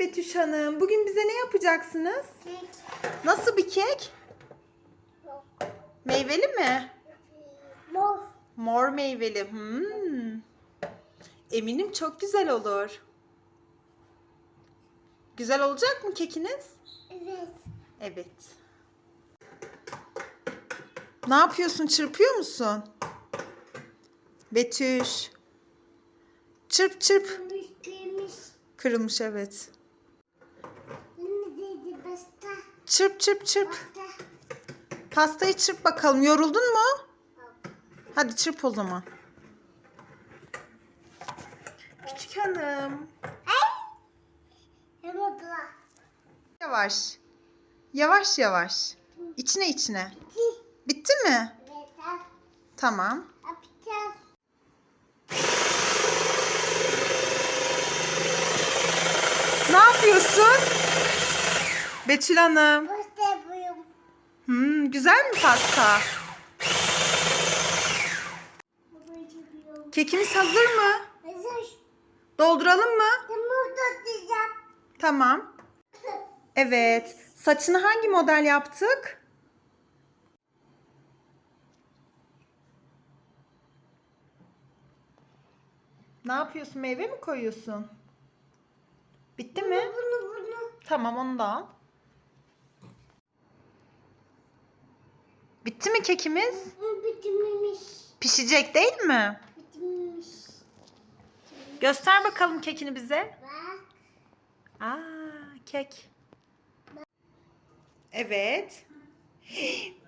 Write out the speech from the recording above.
Betüş Hanım. Bugün bize ne yapacaksınız? Nasıl bir kek? Meyveli mi? Mor. Mor meyveli. Hmm. Eminim çok güzel olur. Güzel olacak mı kekiniz? Evet. Evet. Ne yapıyorsun? Çırpıyor musun? Betüş. Çırp çırp. Kırmış. Kırılmış evet. Çırp çırp çırp. Pastayı çırp bakalım. Yoruldun mu? Hadi çırp o zaman. Küçük hanım. Yavaş. Yavaş yavaş. İçine içine. Bitti. Mi? Tamam. Ne yapıyorsun? Betül Hanım. Yapıyorum. Hmm, güzel mi pasta? Kekimiz hazır mı? Hazır. Dolduralım mı? Tamam. Evet. Saçını hangi model yaptık? Ne yapıyorsun? Meyve mi koyuyorsun? Bitti mi? Bunu bunu. Tamam onu da al. Bitti mi kekimiz? Bu bitmemiş. Pişecek değil mi? Bitmemiş. Göster bakalım kekini bize. Bak. Aa, kek. Evet.